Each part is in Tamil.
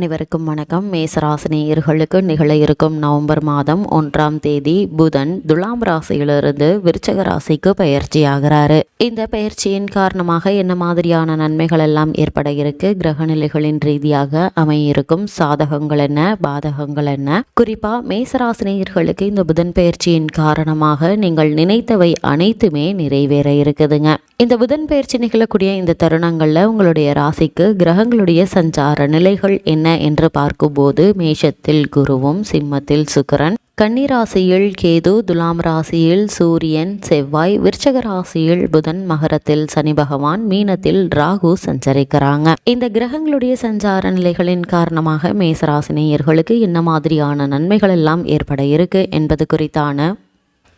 அனைவருக்கும் வணக்கம். மேசராசினியர்களுக்கு நிகழ இருக்கும் நவம்பர் மாதம் ஒன்றாம் தேதி புதன் துலாம் ராசியிலிருந்து விருச்சக ராசிக்கு பயிற்சியாகிறாரு இந்த பயிற்சியின் காரணமாக என்ன மாதிரியான நன்மைகள் எல்லாம் ஏற்பட இருக்கு? கிரக நிலைகளின் ரீதியாக அமையிருக்கும் சாதகங்கள் என்ன? பாதகங்கள் என்ன? குறிப்பா மேசராசினியர்களுக்கு இந்த புதன் பயிற்சியின் காரணமாக நீங்கள் நினைத்தவை அனைத்துமே நிறைவேற இருக்குதுங்க. இந்த புதன் பயிற்சி நிகழக்கூடிய இந்த தருணங்கள்ல உங்களுடைய ராசிக்கு கிரகங்களுடைய சஞ்சார நிலைகள் என்ன? என்று பார்க்கும்போது மேஷத்தில் குருவும் சிம்மத்தில் சுக்கரன். கன்னிராசியில் கேது துலாம் ராசியில் சூரியன் செவ்வாய் விருச்சக ராசியில் புதன் மகரத்தில் சனி பகவான் மீனத்தில் ராகு சஞ்சரிக்கிறாங்க. இந்த கிரகங்களுடைய சஞ்சார நிலைகளின் காரணமாக மேசராசினியர்களுக்கு என்ன மாதிரியான நன்மைகள் எல்லாம் ஏற்பட இருக்கு என்பது குறித்தான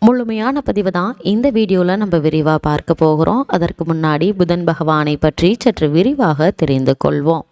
முழுமையான பதிவு தான் இந்த வீடியோவில் நம்ம விரிவாக பார்க்க போகிறோம். அதற்கு முன்னாடி புதன் பகவானை பற்றி சற்று விரிவாக தெரிந்து கொள்வோம்.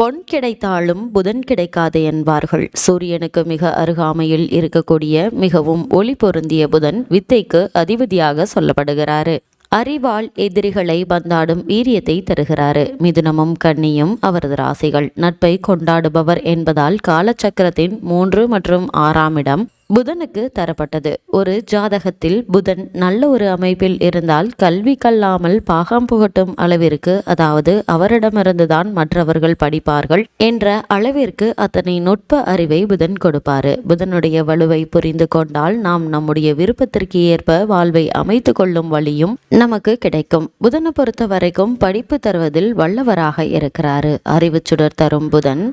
பொன் கிடைத்தாலும் புதன் கிடைக்காது என்பார்கள். சூரியனுக்கு மிக அருகாமையில் இருக்கக்கூடிய மிகவும் ஒளி பொருந்திய புதன் வித்தைக்கு அதிபதியாக சொல்லப்படுகிறாரு. அறிவால் எதிரிகளை பந்தாடும் வீரியத்தை தருகிறாரு. மிதுனமும் கன்னியும் அவரது ராசிகள். நட்பை கொண்டாடுபவர் என்பதால் காலச்சக்கரத்தின் மூன்று மற்றும் ஆறாம் இடம் புதனுக்கு தரப்பட்டது. ஒரு ஜாதகத்தில் புதன் நல்ல ஒரு அமைப்பில் இருந்தால் கல்வி கல்லாமல் பாகம் புகட்டும் அளவிற்கு அதாவது அவரிடமிருந்துதான் மற்றவர்கள் படிப்பார்கள் என்ற அளவிற்கு அத்தனை நுட்ப அறிவை புதன் கொடுப்பாரு. புதனுடைய வலுவை புரிந்து கொண்டால் நாம் நம்முடைய விருப்பத்திற்கு ஏற்ப வாழ்வை அமைத்து கொள்ளும் வழியும் நமக்கு கிடைக்கும். புதனை பொறுத்த வரைக்கும் படிப்பு தருவதில் வல்லவராக இருக்கிறாரு. அறிவு சுடர் தரும் புதன்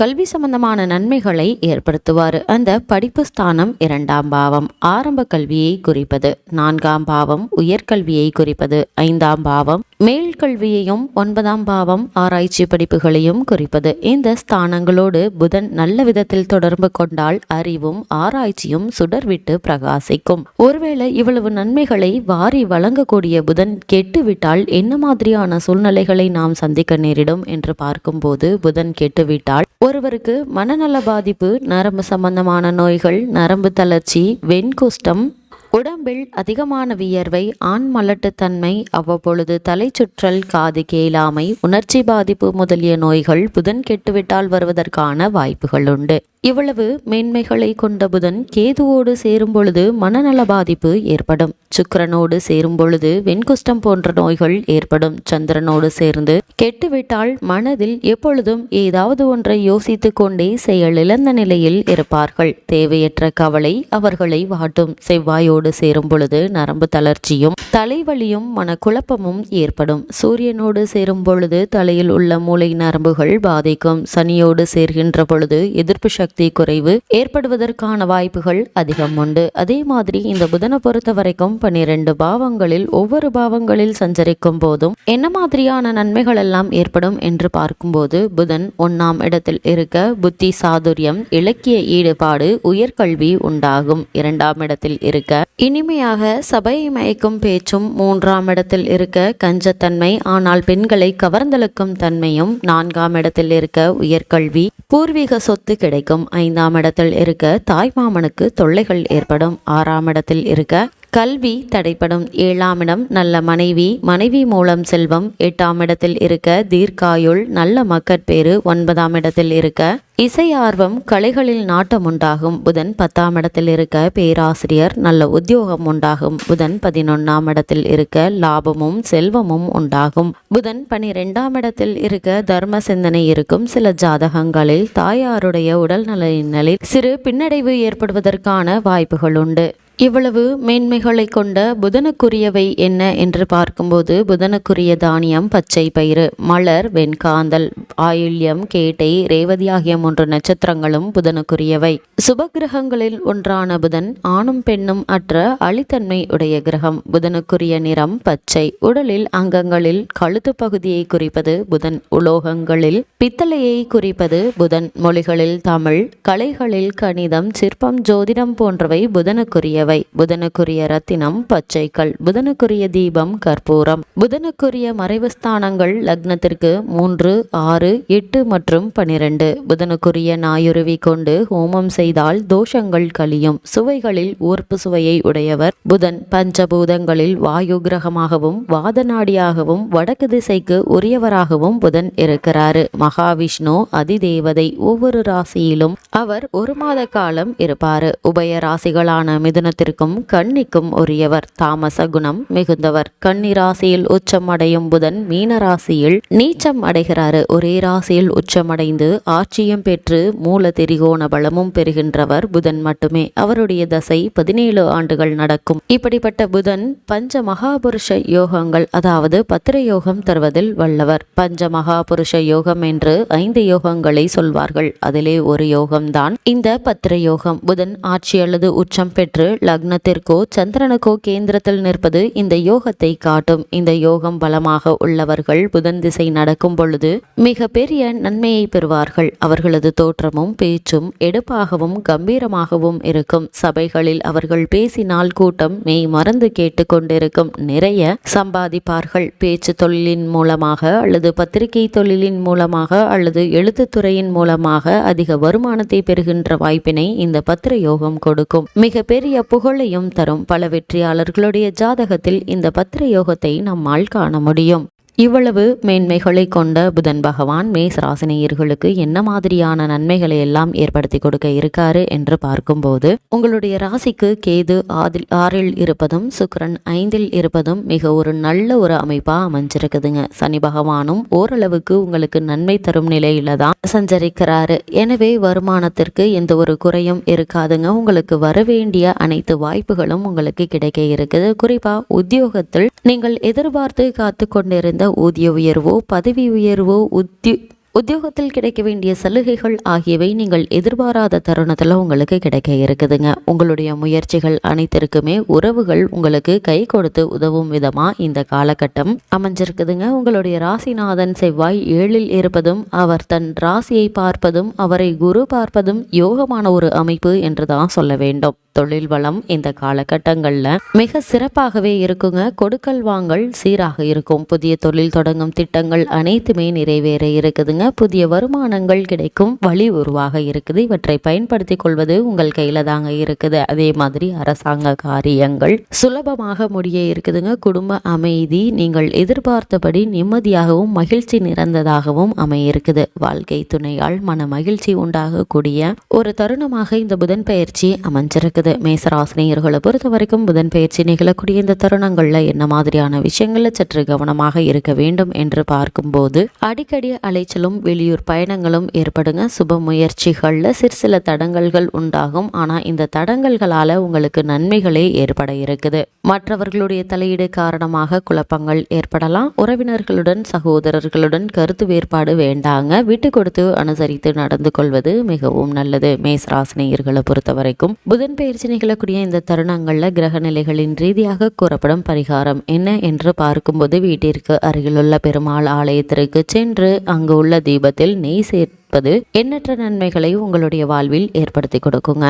கல்வி சம்பந்தமான நன்மைகளை ஏற்படுத்துவார். அந்த படிப்பு ஸ்தானம் இரண்டாம் பாவம். ஆரம்ப கல்வியை குறிப்பது. நான்காம் பாவம் உயர்கல்வியை குறிப்பது. ஐந்தாம் பாவம் மேல் கல்வியையும் ஒன்பதாம் பாவம் ஆராய்ச்சி படிப்புகளையும் குறிப்பது. இந்த ஸ்தானங்களோடு புதன் நல்ல விதத்தில் தொடர்பு கொண்டால் அறிவும் ஆராய்ச்சியும் சுடர்விட்டு பிரகாசிக்கும். ஒருவேளை இவ்வளவு நன்மைகளை வாரி வழங்கக்கூடிய புதன் கெட்டுவிட்டால் என்ன மாதிரியான சூழ்நிலைகளை நாம் சந்திக்க நேரிடும் என்று பார்க்கும்போது புதன் கெட்டுவிட்டால் ஒருவருக்கு மனநல பாதிப்பு நரம்பு சம்பந்தமான நோய்கள் நரம்பு தளர்ச்சி வெண்குஷ்டம் உடம்பில் அதிகமான வியர்வை ஆண் மலட்டுத்தன்மை அவ்வப்பொழுது தலை சுற்றல் காது கேளாமை உணர்ச்சி பாதிப்பு முதலிய நோய்கள் புதன் கெட்டுவிட்டால் வருவதற்கான வாய்ப்புகள் உண்டு. இவ்வளவு மேன்மைகளை கொண்ட புதன் கேதுவோடு சேரும் பொழுது மனநல பாதிப்பு ஏற்படும். சுக்கரனோடு சேரும் பொழுது வெண்குஷ்டம் போன்ற நோய்கள் ஏற்படும். சந்திரனோடு சேர்ந்து கெட்டுவிட்டால் மனதில் எப்பொழுதும் ஏதாவது ஒன்றை யோசித்து கொண்டே செயலிழந்த நிலையில் இருப்பார்கள். தேவையற்ற கவலை அவர்களை வாட்டும். செவ்வாயோடு சேரும் பொழுது நரம்பு தளர்ச்சியும் தலைவலியும் மனக்குழப்பமும் ஏற்படும். சூரியனோடு சேரும் பொழுது தலையில் உள்ள மூளை நரம்புகள் பாதிக்கும். சனியோடு சேர்கின்ற பொழுது எதிர்ப்பு சக்தி குறைவு. ஏற்படுவதற்கான வாய்ப்புகள் அதிகம் உண்டு. அதே மாதிரி இந்த புதனை பொறுத்த வரைக்கும் பன்னிரண்டு பாவங்களில் ஒவ்வொரு பாவங்களில் சஞ்சரிக்கும் போதும் என்ன மாதிரியான நன்மைகள் எல்லாம் ஏற்படும் என்று பார்க்கும்போது புதன் ஒன்னாம் இடத்தில் இருக்க புத்தி சாதுரியம் இலக்கிய ஈடுபாடு உயர்கல்வி உண்டாகும். இரண்டாம் இடத்தில் இருக்க இனிமையாக சபையை மயக்கும் பேச்சு பேச்சும் மூன்றாம் இடத்தில் இருக்க கஞ்சத்தன்மை ஆனால் பெண்களை கவர்ந்தெழுக்கும் தன்மையும் நான்காம் இடத்தில் இருக்க உயர்கல்வி பூர்வீக சொத்து கிடைக்கும். ஐந்தாம் இடத்தில் இருக்க தாய் மாமனுக்கு தொல்லைகள் ஏற்படும். ஆறாம் இடத்தில் இருக்க கல்வி தடைப்படும் ஏழாம் இடம் நல்ல மனைவி. மனைவி மூலம் செல்வம். எட்டாம் இடத்தில் இருக்க தீர்க்காயுள் நல்ல மக்கட்பேறு ஒன்பதாம் இடத்தில் இருக்க இசை ஆர்வம் கலைகளில் நாட்டம் உண்டாகும். புதன் பத்தாம் இடத்தில் இருக்க பேராசிரியர் நல்ல உத்தியோகம் உண்டாகும். புதன் பதினொன்னாம் இடத்தில் இருக்க லாபமும் செல்வமும் உண்டாகும். புதன் பனிரெண்டாம் இடத்தில் இருக்க தர்ம சிந்தனை இருக்கும். சில ஜாதகங்களில் தாயாருடைய உடல்நலில் சிறு பின்னடைவு ஏற்படுவதற்கான வாய்ப்புகள் உண்டு. இவ்வளவு மேன்மைகளை கொண்ட புதனுக்குரியவை என்ன என்று பார்க்கும்போது புதனுக்குரிய தானியம் பச்சை பயிறு மலர் வெண்காந்தல் ஆயுள்யம் கேட்டை ரேவதி ஆகிய மூன்று நட்சத்திரங்களும் புதனுக்குரியவை. சுபகிரகங்களில் ஒன்றான புதன் ஆணும் பெண்ணும் அற்ற அழித்தன்மை உடைய கிரகம். புதனுக்குரிய நிறம் பச்சை. உடலில் அங்கங்களில் கழுத்து பகுதியை குறிப்பது புதன். உலோகங்களில் பித்தளையை குறிப்பது புதன். மொழிகளில் தமிழ். கலைகளில் கணிதம் சிற்பம் ஜோதிடம் போன்றவை புதனுக்குரியவை. என்னென்னவை புதனுக்குரிய ரத்தினம் பச்சைக்கல். புதனுக்குரிய தீபம் கற்பூரம். புதனுக்குரிய மறைவுஸ்தானங்கள் லக்னத்திற்கு மூன்று ஆறு எட்டு மற்றும் பனிரெண்டு. புதனுக்குரிய நாயுருவி கொண்டு ஹோமம் செய்தால் தோஷங்கள் கழியும். சுவைகளில் ஊர்ப்பு சுவையை உடையவர். புதன் பஞ்சபூதங்களில் வாயு கிரகமாகவும் வாதநாடியாகவும் வடக்கு திசைக்கு உரியவராகவும் புதன் இருக்கிறாரு. மகாவிஷ்ணு அதிதேவதை ஒவ்வொரு ராசியிலும் அவர் ஒரு மாத காலம் இருப்பாரு. உபய ராசிகளான மிதுனத்திற்கும் கன்னிக்கும் உரியவர். தாமச குணம் மிகுந்தவர். கன்னி ராசியில் உச்சம் அடையும் புதன் மீன ராசியில் நீச்சம் அடைகிறாரு. ஒரே ராசியில் உச்சமடைந்து ஆட்சியும் பெற்று மூல திரிகோண பலமும் பெறுகின்றவர் புதன் மட்டுமே. அவருடைய தசை பதினேழு ஆண்டுகள் நடக்கும். இப்படிப்பட்ட புதன் பஞ்ச மகாபுருஷ யோகங்கள் அதாவது பத்திர யோகம் தருவதில் வல்லவர். பஞ்ச மகாபுருஷ யோகம் என்று ஐந்து யோகங்களை சொல்வார்கள். அதிலே ஒரு யோகம்தான் இந்த பத்திர யோகம் புதன் ஆட்சி அல்லது உச்சம் பெற்று லக்னத்திற்கோ சந்திரனுக்கோ கேந்திரத்தில் நிற்பது இந்த யோகத்தை காட்டும். இந்த யோகம் பலமாக உள்ளவர்கள் புதன் திசை நடக்கும் பொழுது மிக பெரிய நன்மையை பெறுவார்கள். அவர்களது தோற்றமும் பேச்சும் எடுப்பாகவும் கம்பீரமாகவும் இருக்கும். சபைகளில் அவர்கள் பேசினால் கூட்டம் மெய் மறந்து கேட்டுக்கொண்டிருக்கும் நிறைய சம்பாதிப்பார்கள். பேச்சு தொழிலின் மூலமாக அல்லது பத்திரிகை தொழிலின் மூலமாக அல்லது எழுத்துத்துறையின் மூலமாக அதிக வருமானத்தை பெறுகின்ற வாய்ப்பினை இந்த பத்திர யோகம் கொடுக்கும். மிக பெரிய புகழையும் தரும் பல வெற்றியாளர்களுடைய ஜாதகத்தில் இந்த பத்திர யோகத்தை நம்மால் காண முடியும். இவ்வளவு மேன்மைகளை கொண்ட புதன் பகவான் மேஸ் ராசினியர்களுக்கு என்ன மாதிரியான நன்மைகளை எல்லாம் ஏற்படுத்தி கொடுக்க இருக்காரு என்று பார்க்கும்போது உங்களுடைய ராசிக்கு கேது ஆதில் ஆறில் இருப்பதும் சுக்கரன் ஐந்தில் இருப்பதும் மிக ஒரு நல்ல ஒரு அமைப்பா அமைஞ்சிருக்குதுங்க. சனி பகவானும் ஓரளவுக்கு உங்களுக்கு நன்மை தரும் நிலையில தான் சஞ்சரிக்கிறாரு. எனவே வருமானத்திற்கு எந்த ஒரு குறையும் இருக்காதுங்க. உங்களுக்கு வரவேண்டிய அனைத்து வாய்ப்புகளும் உங்களுக்கு கிடைக்க இருக்குது. குறிப்பா உத்தியோகத்தில் நீங்கள் எதிர்பார்த்து காத்து கொண்டிருந்த ஊதிய உயர்வோ பதவி உயர்வோ உத்தி உத்தியோகத்தில் கிடைக்க வேண்டிய சலுகைகள் ஆகியவை நீங்கள் எதிர்பாராத தருணத்தில் உங்களுக்கு கிடைக்க இருக்குதுங்க. உங்களுடைய முயற்சிகள் அனைத்திற்குமே உறவுகள் உங்களுக்கு கை கொடுத்து உதவும் விதமாக இந்த காலகட்டம் அமைஞ்சிருக்குதுங்க. உங்களுடைய ராசிநாதன் செவ்வாய் ஏழில் இருப்பதும் அவர் தன் ராசியை பார்ப்பதும் அவரை குரு பார்ப்பதும் யோகமான ஒரு அமைப்பு என்று தான் சொல்ல வேண்டும். தொழில் வளம் இந்த காலகட்டங்களில் மிக சிறப்பாகவே இருக்குங்க. கொடுக்கல் வாங்கல் சீராக இருக்கும். புதிய தொழில் தொடங்கும் திட்டங்கள் அனைத்துமே நிறைவேற இருக்குதுங்க. புதிய வருமானங்கள் கிடைக்கும். வழி உருவாக இருக்குது. இவற்றை பயன்படுத்தி கொள்வது உங்கள் கையில தாங்க இருக்குது. அதே மாதிரி அரசாங்க காரியங்கள் சுலபமாக முடிய இருக்குதுங்க. குடும்ப அமைதி நீங்கள் எதிர்பார்த்தபடி நிம்மதியாகவும் மகிழ்ச்சி நிறைந்ததாகவும் அமைய இருக்குது வாழ்க்கை துணையால் மன மகிழ்ச்சி உண்டாகக்கூடிய ஒரு தருணமாக இந்த புதன் பயிற்சி அமைஞ்சிருக்கு இருக்குது மேசராசினியர்களை பொறுத்த வரைக்கும் புதன் பயிற்சி நிகழக்கூடிய இந்த தருணங்களில் என்ன மாதிரியான விஷயங்களில் சற்று கவனமாக இருக்க வேண்டும் என்று பார்க்கும்போது அடிக்கடி அலைச்சலும் வெளியூர் பயணங்களும் ஏற்படுங்க. சுப முயற்சிகளில் சிறு சில தடங்கல்கள் உண்டாகும். ஆனால் இந்த தடங்கல்களால் உங்களுக்கு நன்மைகளே ஏற்பட இருக்குது. மற்றவர்களுடைய தலையீடு காரணமாக குழப்பங்கள் ஏற்படலாம். உறவினர்களுடன் சகோதரர்களுடன் கருத்து வேறுபாடு வேண்டாங்க. விட்டு கொடுத்து அனுசரித்து நடந்து கொள்வது மிகவும் நல்லது. மேசராசினியர்களை பொறுத்த வரைக்கும் புதன் பயிற்சி நிகழக்கூடிய இந்த தருணங்களில் கிரக நிலைகளின் ரீதியாக கூறப்படும் பரிகாரம் என்ன என்று பார்க்கும்போது வீட்டிற்கு அருகிலுள்ள பெருமாள் ஆலயத்திற்கு சென்று அங்கு உள்ள தீபத்தில் நெய் சேர்ப்பது எண்ணற்ற நன்மைகளை உங்களுடைய வாழ்வில் ஏற்படுத்தி கொடுக்குங்க.